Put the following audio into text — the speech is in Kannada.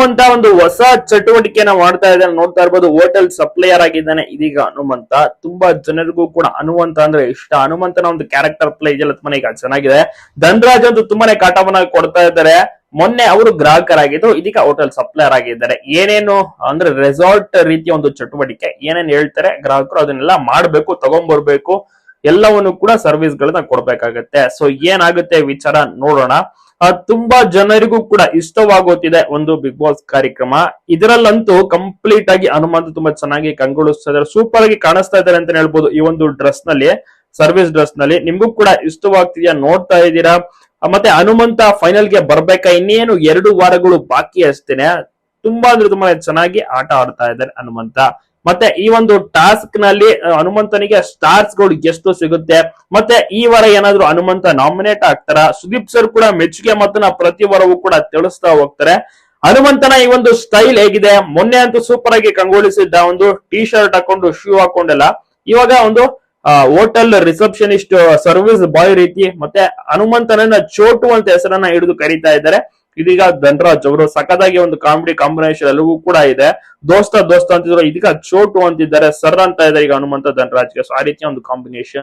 ಹನುಮಂತ ಒಂದು ಹೊಸ ಚಟುವಟಿಕೆಯನ್ನ ಮಾಡ್ತಾ ಇದ್ದಾನೆ. ನೋಡ್ತಾ ಇರ್ಬೋದು ಹೋಟೆಲ್ ಸಪ್ಲೈಯರ್ ಆಗಿದ್ದಾನೆ. ಇದೀಗ ಹನುಮಂತ. ತುಂಬಾ ಜನರಿಗೂ ಕೂಡ ಹನುಮಂತ ಅಂದ್ರೆ ಇಷ್ಟ. ಹನುಮಂತನ ಒಂದು ಕ್ಯಾರೆಕ್ಟರ್ ಪ್ಲೇ ಇದೆಯಲ್ಲ, ತುಂಬಾನೇ ಈಗ ಚೆನ್ನಾಗಿದೆ. ಧನ್ರಾಜ್ ಅಂತೂ ತುಂಬಾನೇ ಕಾಟವನ್ನ ಕೊಡ್ತಾ ಇದ್ದಾರೆ. ಮೊನ್ನೆ ಅವರು ಗ್ರಾಹಕರಾಗಿದ್ದು, ಇದೀಗ ಹೋಟೆಲ್ ಸಪ್ಲೈಯರ್ ಆಗಿದ್ದಾರೆ. ಏನೇನು ಅಂದ್ರೆ ರೆಸಾರ್ಟ್ ರೀತಿಯ ಒಂದು ಚಟುವಟಿಕೆ, ಏನೇನ್ ಹೇಳ್ತಾರೆ, ಗ್ರಾಹಕರು ಅದನ್ನೆಲ್ಲ ಮಾಡ್ಬೇಕು, ತಗೊಂಡ್ಬರ್ಬೇಕು. ಎಲ್ಲವನ್ನು ಕೂಡ ಸರ್ವಿಸ್ ಗಳನ್ನ ಕೊಡ್ಬೇಕಾಗತ್ತೆ. ಸೊ ಏನಾಗುತ್ತೆ ವಿಚಾರ ನೋಡೋಣ. ತುಂಬಾ ಜನರಿಗೂ ಕೂಡ ಇಷ್ಟವಾಗುತ್ತಿದೆ ಒಂದು ಬಿಗ್ ಬಾಸ್ ಕಾರ್ಯಕ್ರಮ. ಇದರಲ್ಲಂತೂ ಕಂಪ್ಲೀಟ್ ಆಗಿ ಹನುಮಂತ ತುಂಬಾ ಚೆನ್ನಾಗಿ ಕಂಗೊಳಿಸ್ತಾ ಇದ್ದಾರೆ ಸೂಪರ್ ಆಗಿ ಕಾಣಿಸ್ತಾ ಇದ್ದಾರೆ ಅಂತ ಹೇಳ್ಬೋದು ಈ ಒಂದು ಡ್ರೆಸ್ನಲ್ಲಿ ಸರ್ವಿಸ್ ಡ್ರೆಸ್ನಲ್ಲಿ. ನಿಮ್ಗೂ ಕೂಡ ಇಷ್ಟವಾಗ್ತಿದ್ಯಾ ನೋಡ್ತಾ ಇದ್ದೀರಾ? ಮತ್ತೆ ಹನುಮಂತ ಫೈನಲ್ಗೆ ಬರ್ಬೇಕಾ? ಇನ್ನೇನು ಎರಡು ವಾರಗಳು ಬಾಕಿ ಅಷ್ಟೇನೆ. ತುಂಬಾ ಅಂದ್ರೆ ತುಂಬಾ ಚೆನ್ನಾಗಿ ಆಟ ಆಡ್ತಾ ಇದ್ದಾರೆ ಹನುಮಂತ. ಮತ್ತೆ ಈ ಒಂದು ಟಾಸ್ಕ್ನಲ್ಲಿ ಹನುಮಂತನಿಗೆ ಸ್ಟಾರ್ಸ್ಗಳು ಎಷ್ಟು ಸಿಗುತ್ತೆ? ಮತ್ತೆ ಈ ವಾರ ಏನಾದ್ರು ಹನುಮಂತ ನಾಮಿನೇಟ್ ಆಗ್ತಾರ? ಸುದೀಪ್ ಸರ್ ಕೂಡ ಮೆಚ್ಚುಗೆ ಮಾತನ್ನ ಪ್ರತಿ ವಾರವೂ ಕೂಡ ತಿಳಿಸ್ತಾ ಹೋಗ್ತಾರೆ. ಹನುಮಂತನ ಈ ಒಂದು ಸ್ಟೈಲ್ ಹೇಗಿದೆ? ಮೊನ್ನೆ ಅಂತೂ ಸೂಪರ್ ಆಗಿ ಕಂಗೊಳಿಸಿದ್ದ ಒಂದು ಟಿ ಶರ್ಟ್ ಹಾಕೊಂಡು ಶೂ ಹಾಕೊಂಡೆಲ್ಲ. ಇವಾಗ ಒಂದು ಹೋಟೆಲ್ ರಿಸೆಪ್ಷನಿಸ್ಟ್ ಸರ್ವಿಸ್ ಬಾಯ್ ರೀತಿ ಮತ್ತೆ ಹನುಮಂತನನ್ನ ಚೋಟು ಅಂತ ಹೆಸರನ್ನ ಹಿಡಿದು ಕರೀತಾ ಇದ್ದಾರೆ. ಇದೀಗ ಧನ್ರಾಜ್ ಅವರು ಸಖದಾಗಿ ಒಂದು ಕಾಮಿಡಿ ಕಾಂಬಿನೇಷನ್ ಎಲ್ಲವೂ ಕೂಡ ಇದೆ. ದೋಸ್ತ ದೋಸ್ತ ಅಂತಿದ್ರು, ಇದೀಗ ಚೋಟು ಅಂತಿದ್ದಾರೆ. ಸರ್ ಅಂತ ಇದೆ ಈಗ ಹನುಮಂತ ಧನ್ರಾಜ್ಗೆ. ಸೊ ಆ ರೀತಿಯ ಒಂದು ಕಾಂಬಿನೇಷನ್